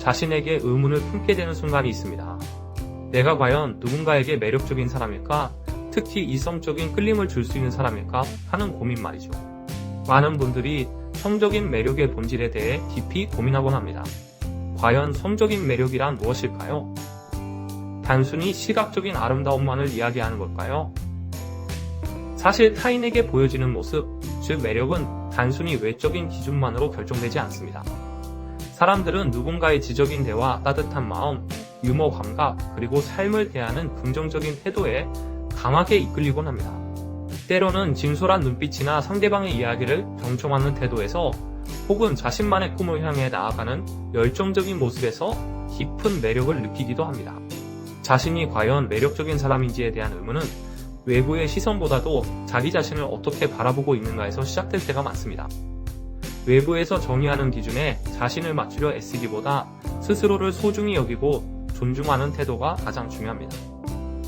자신에게 의문을 품게 되는 순간이 있습니다. 내가 과연 누군가에게 매력적인 사람일까? 특히 이성적인 끌림을 줄 수 있는 사람일까? 하는 고민 말이죠. 많은 분들이 성적인 매력의 본질에 대해 깊이 고민하곤 합니다. 과연 성적인 매력이란 무엇일까요? 단순히 시각적인 아름다움만을 이야기하는 걸까요? 사실 타인에게 보여지는 모습, 즉 매력은 단순히 외적인 기준만으로 결정되지 않습니다. 사람들은 누군가의 지적인 대화, 따뜻한 마음, 유머 감각, 그리고 삶을 대하는 긍정적인 태도에 강하게 이끌리곤 합니다. 때로는 진솔한 눈빛이나 상대방의 이야기를 경청하는 태도에서 혹은 자신만의 꿈을 향해 나아가는 열정적인 모습에서 깊은 매력을 느끼기도 합니다. 자신이 과연 매력적인 사람인지에 대한 의문은 외부의 시선보다도 자기 자신을 어떻게 바라보고 있는가에서 시작될 때가 많습니다. 외부에서 정의하는 기준에 자신을 맞추려 애쓰기보다 스스로를 소중히 여기고 존중하는 태도가 가장 중요합니다.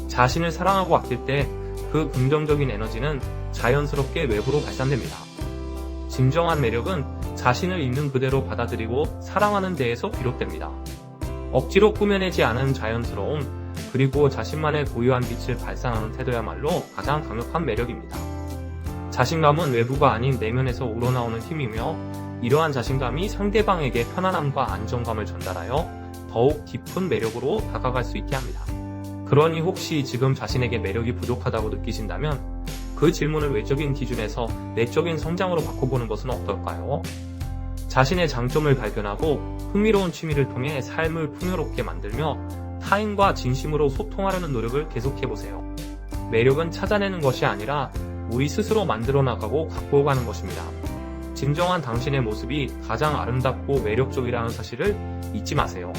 자신을 사랑하고 아낄 때 그 긍정적인 에너지는 자연스럽게 외부로 발산됩니다. 진정한 매력은 자신을 있는 그대로 받아들이고 사랑하는 데에서 비롯됩니다. 억지로 꾸며내지 않은 자연스러움, 그리고 자신만의 고유한 빛을 발산하는 태도야말로 가장 강력한 매력입니다. 자신감은 외부가 아닌 내면에서 우러나오는 힘이며 이러한 자신감이 상대방에게 편안함과 안정감을 전달하여 더욱 깊은 매력으로 다가갈 수 있게 합니다. 그러니 혹시 지금 자신에게 매력이 부족하다고 느끼신다면 그 질문을 외적인 기준에서 내적인 성장으로 바꿔보는 것은 어떨까요? 자신의 장점을 발견하고 흥미로운 취미를 통해 삶을 풍요롭게 만들며 타인과 진심으로 소통하려는 노력을 계속해보세요. 매력은 찾아내는 것이 아니라 우리 스스로 만들어 나가고 갖고 가는 것입니다. 진정한 당신의 모습이 가장 아름답고 매력적이라는 사실을 잊지 마세요.